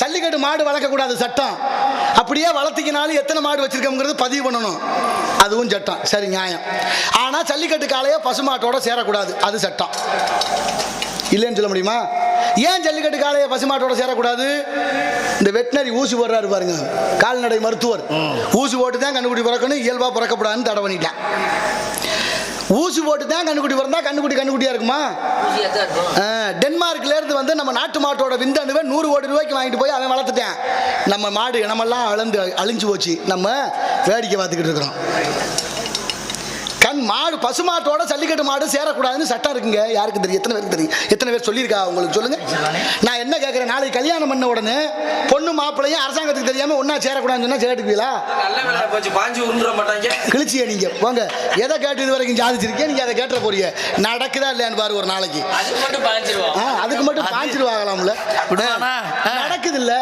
ஜல்லிக்கட்டு மாடு வளர்க்கக்கூடாது சட்டம். அப்படியே வளர்த்திக்கினாலும் எத்தனை மாடு வச்சிருக்கோங்கிறது பதிவு பண்ணணும். அதுவும் சட்டம். சரி நியாயம். ஆனால் ஜல்லிக்கட்டு காளையை பசுமாட்டோட சேரக்கூடாது. அது சட்டம். இல்லைன்னு சொல்ல முடியுமா? ஏன் ஜல்லிக்கட்டு காளையை பசுமாட்டோட சேரக்கூடாது? இந்த வெட்டினரி ஊசி போடுறாரு பாருங்க. கால்நடை மருத்துவர். ஊசி போட்டு தான் கண்ணுக்குட்டி பிறக்கணும் இயல்பாக பிறக்கக்கூடாதுன்னு தடை பண்ணிட்டேன். ஊசி போட்டு தான் கண்ணுக்குட்டி பிறந்தா கண்ணுக்குட்டி கண்ணுக்குட்டியா இருக்குமா? ஊசியா வந்து நம்ம நாட்டு மாட்டோட விந்தணுவை நூறு கோடி ரூபாய்க்கு வாங்கிட்டு போய் அவன் வளர்த்துட்டேன். நம்ம மாடு நம்மெல்லாம் அளந்து அழிஞ்சு போச்சு. நம்ம வேடிக்கை பார்த்துக்கிட்டு இருக்கிறோம். மாடு பசுமாட்டோட ஜல்லிக்கட்டு மாடு சேரக்கூடாதுன்னு சட்டம் இருக்குங்க. யாருக்கு தெரியும்? எத்தனை பேருக்கு தெரியும்? எத்தனை பேர் சொல்லியிருக்கா? உங்களுக்கு சொல்லுங்க. நான் என்ன கேட்குறேன் நாளைக்கு கல்யாணம் பண்ண உடனே பொண்ணு மாப்பிள்ளையும் அரசாங்கத்துக்கு தெரியாம ஒன்றா சேரக்கூடாதுன்னு சொன்னா சேரட்டுவீங்களா நல்ல வேலை போச்சு. பாஞ்சு உருண்டுற மாட்டாங்க. கிழிச்சிய நீங்க? போங்க எதை கேட்டு இது வரைக்கும் சாதிச்சிருக்கீங்க நீங்க அதை கேட்ட போறீங்க நடக்குதா இல்லையான்னு பாரு ஒரு நாளைக்கு. அதுக்கு மட்டும் பாஞ்சிருவாங்களாம்ல. நடக்குது இல்ல